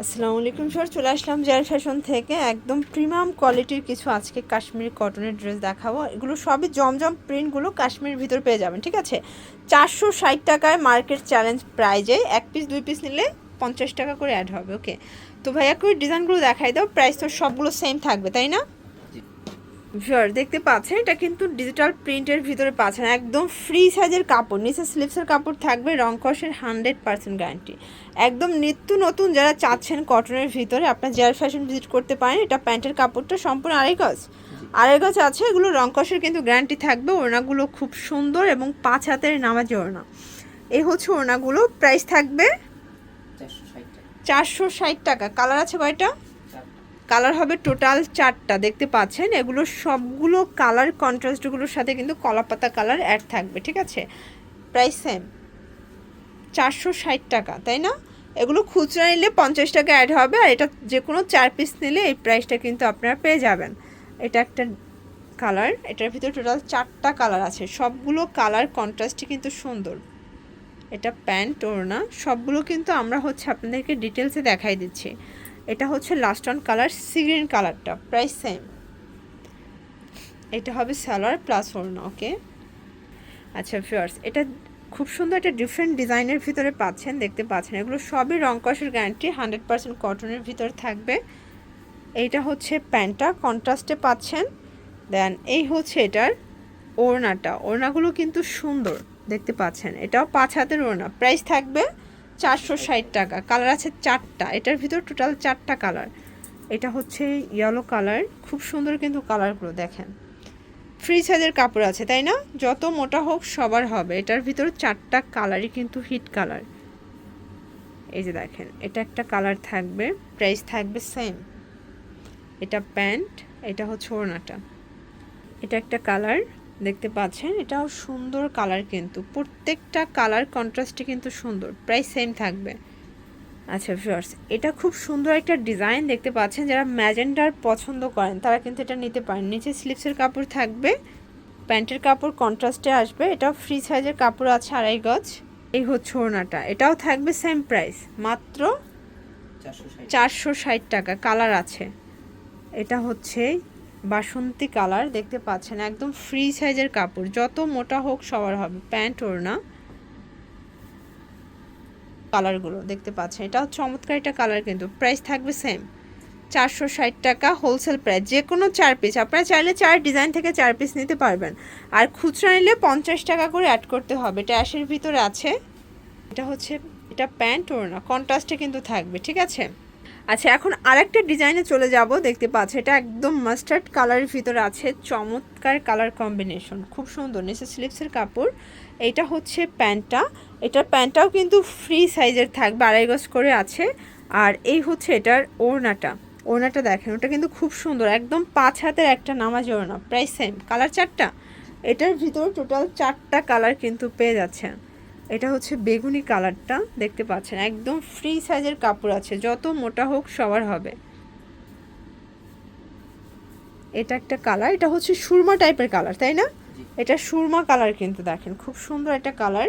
আসসালামু আলাইকুম স্যার, চলে আসলাম জেল ফ্যাশন থেকে। একদম প্রিমিয়াম কোয়ালিটির কিছু আজকে কাশ্মীর কটনের ড্রেস দেখাবো। এগুলো সবই জমজম প্রিন্টগুলো কাশ্মীর ভিতর পেয়ে যাবেন, ঠিক আছে? চারশো ষাট টাকায় মার্কেট চ্যালেঞ্জ প্রাইজে এক পিস দুই পিস নিলে পঞ্চাশ টাকা করে অ্যাড হবে ওকে তো ভাইয়া কই ডিজাইনগুলো দেখাই দাও। প্রাইস তো সবগুলো সেম থাকবে, তাই না? ভিউয়ার দেখতে পাচ্ছেন এটা কিন্তু ডিজিটাল প্রিন্টের ভিতরে পাচ্ছেন। একদম ফ্রি সাইজের কাপড় নিচে স্লিপসের কাপড় থাকবে রং কষের হান্ড্রেড পার্সেন্ট গ্যারান্টি একদম নিত্য নতুন যারা চাচ্ছেন কটনের ভিতরে আপনার জেয়ার ফ্যাশন ভিজিট করতে পারেন এটা প্যান্টের কাপড়টা সম্পূর্ণ আড়াই গজ। আড়াই গজ আছে এগুলো রং কষের কিন্তু গ্যারান্টি থাকবে ওড়নাগুলো খুব সুন্দর এবং পাঁচ হাতের নামাজি ওড়না। এই হচ্ছে ওড়নাগুলো প্রাইস থাকবে চারশো ষাট টাকা। কালার আছে কয়টা? কালার হবে টোটাল চারটা, দেখতে পাচ্ছেন? এগুলো সবগুলো কালার কন্ট্রাস্টগুলোর সাথে কিন্তু কলাপাতা কালার অ্যাড থাকবে, ঠিক আছে? প্রাইস সেম চারশো ষাট টাকা, তাই না? এগুলো খুচরা নিলে পঞ্চাশ টাকা অ্যাড হবে, আর এটা যে কোনো চার পিস নিলে এই প্রাইসটা কিন্তু আপনারা পেয়ে যাবেন। এটা একটা কালার এটার ভিতরে টোটাল চারটা কালার আছে। সবগুলো কালার কন্ট্রাস্টই কিন্তু সুন্দর। এটা প্যান্ট, ওড়না, সবগুলো কিন্তু আমরা হচ্ছে আপনাদেরকে ডিটেলসে দেখাই দিচ্ছি। এটা হচ্ছে last on colour sea green কালারটা প্রাইস সেম এটা হবে সালোয়ার প্লাস ওড়না ওকে আচ্ছা ফিয়ার্স এটা খুব সুন্দর একটা ডিফারেন্ট ডিজাইনের ভিতরে পাচ্ছেন দেখতে পাচ্ছেন। এগুলো সবই রং কষের গ্যারান্টি হান্ড্রেড পার্সেন্ট কটনের ভিতরে থাকবে। এইটা হচ্ছে প্যান্টটা কন্ট্রাস্টে পাচ্ছেন। দেন এই হচ্ছে এটার ওড়নাটা। ওড়নাগুলো কিন্তু সুন্দর দেখতে পাচ্ছেন। এটাও পাঁচ হাতের ওড়না। প্রাইস থাকবে চারশো ষাট টাকা। কালার আছে চারটা। এটার ভিতর টোটাল চারটা কালার এটা হচ্ছে ইয়েলো কালার খুব সুন্দর কিন্তু কালারগুলো দেখেন। ফ্রি সাইজের কাপড় আছে, তাই না? যত মোটা হোক, সবার হবে। এটার ভিতর চারটা কালারই কিন্তু হিট কালার এই যে দেখেন, এটা একটা কালার থাকবে প্রাইস থাকবে সেম এটা প্যান্ট, এটা হচ্ছে ওড়নাটা। এটা একটা কালার দেখতে পাচ্ছেন এটাও সুন্দর কালার কিন্তু। প্রত্যেকটা কালার কন্ট্রাস্টে কিন্তু সুন্দর প্রাইস সেম থাকবে। আচ্ছা ভিউয়ার্স এটা খুব সুন্দর একটা ডিজাইন দেখতে পাচ্ছেন যারা ম্যাজেন্ডার পছন্দ করেন তারা কিন্তু এটা নিতে পারেন। নিচে স্লিপসের কাপড় থাকবে প্যান্টের কাপড় কন্ট্রাস্টে আসবে এটাও ফ্রি সাইজের কাপড় আছে আড়াই গজ। এই হচ্ছে ওড়নাটা এটাও থাকবে সেম প্রাইস মাত্র চারশো ষাট। টাকা কালার আছে। এটা হচ্ছে বাসন্তী কালার দেখতে পাচ্ছেন, একদম ফ্রি সাইজের কাপড়। যত মোটা হোক সবার হবে, প্যান্ট ওড়না কালারগুলো দেখতে পাচ্ছেন, এটাও চমৎকার একটা কালার কিন্তু প্রাইস থাকবে সেম চারশো ষাট টাকা হোলসেল প্রাইস যে কোনো চার পিস আপনারা চাইলে চার ডিজাইন থেকে চার পিস নিতে পারবেন। আর খুচরা নিলে পঞ্চাশ টাকা করে অ্যাড করতে হবে, এটা অ্যাশের ভিতরে আছে। এটা হচ্ছে, এটা প্যান্ট ওড়না কন্ট্রাস্টে কিন্তু থাকবে, ঠিক আছে? আচ্ছা এখন আরেকটা ডিজাইনে চলে যাব, দেখতে পাচ্ছি, এটা একদম মাস্টার্ড কালারের ভিতরে আছে, চমৎকার কালার কম্বিনেশন খুব সুন্দর নিচে স্লিপসের কাপড়, এটা হচ্ছে প্যান্টটা এটার প্যান্টটাও কিন্তু ফ্রি সাইজের থাকবে, আড়াই গজ করে আছে, আর এই হচ্ছে এটার ওড়নাটা ওড়নাটা দেখেন, ওটা কিন্তু খুব সুন্দর, একদম পাঁচ হাতের একটা নামাজ ওড়না প্রাইস সেম কালার চারটা, এটার ভিতর টোটাল চারটা কালার কিন্তু পেয়ে যাচ্ছেন এটা হচ্ছে বেগুনি কালারটা দেখতে পাচ্ছেন একদম ফ্রি সাইজের কাপড় আছে যত মোটা হোক সবার হবে। এটা একটা কালার এটা হচ্ছে সুরমা টাইপের কালার তাই না? এটা সুরমা কালার কিন্তু দেখেন খুব সুন্দর একটা কালার।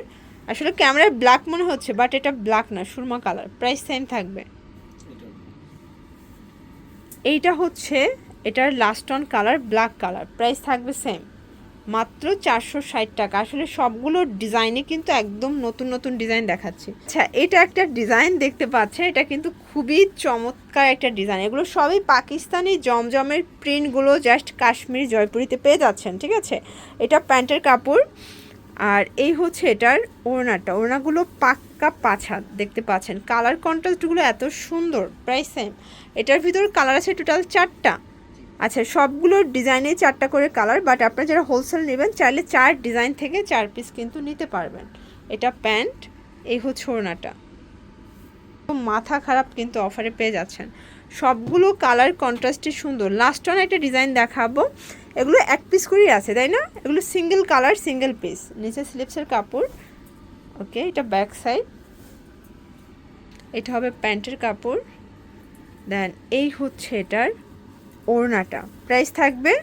আসলে ক্যামেরায় ব্ল্যাক মনে হচ্ছে বাট এটা ব্ল্যাক না সুরমা কালার প্রাইস সেম থাকবে। এইটা হচ্ছে এটার last on colour black colour price থাকবে সেম মাত্র চারশো ষাট টাকা। আসলে সবগুলো ডিজাইনে কিন্তু একদম নতুন নতুন ডিজাইন দেখাচ্ছি। আচ্ছা এটা একটা ডিজাইন দেখতে পাচ্ছেন। এটা কিন্তু খুবই চমৎকার একটা ডিজাইন। এগুলো সবই পাকিস্তানি জমজমের প্রিন্টগুলো জাস্ট কাশ্মীর জয়পুরিতে পেয়ে যাচ্ছেন, ঠিক আছে? এটা প্যান্টের কাপড়। আর এই হচ্ছে এটার ওড়নাটা। ওড়নাগুলো পাক্কা পাছা দেখতে পাচ্ছেন। কালার কন্ট্রাস্টগুলো এত সুন্দর প্রাইস সেম এটার ভিতর কালার আছে টোটাল চারটা। আচ্ছা সবগুলো ডিজাইনে চারটা করে কালার, বাট আপনারা যারা হোলসেল নেবেন, চাইলে চার ডিজাইন থেকে চার পিস কিন্তু নিতে পারবেন। এটা প্যান্ট, এই হচ্ছে ওড়নাটা। মাথা খারাপ কিন্তু অফারে পেয়ে যাচ্ছেন। সবগুলো কালার কন্ট্রাস্টে সুন্দর। লাস্ট অন একটা ডিজাইন দেখাবো। এগুলো এক পিস করেই আছে, তাই না? এগুলো সিঙ্গেল কালার, সিঙ্গেল পিস। নিচে স্লিপসের কাপড়। ওকে, এটা ব্যাক সাইড। এটা হবে প্যান্টের কাপড়। দেন এই হচ্ছে এটার। ওড়নাটা। প্রাইস থাকবে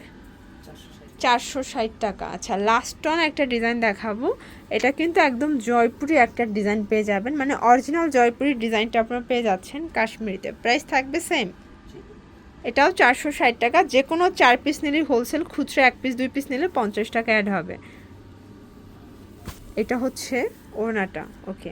চারশো ষাট। টাকা। আচ্ছা লাস্ট টন একটা ডিজাইন দেখাবো। এটা কিন্তু একদম জয়পুরি একটা ডিজাইন পেয়ে যাবেন। মানে অরিজিনাল জয়পুরি ডিজাইনটা আপনারা পেয়ে যাচ্ছেন কাশ্মীরিতে। প্রাইস থাকবে সেম এটাও চারশো ষাট টাকা। যে কোনো চার পিস নিলে হোলসেল খুচরো এক পিস দুই পিস নিলে পঞ্চাশ টাকা অ্যাড হবে। এটা হচ্ছে ওড়নাটা। ওকে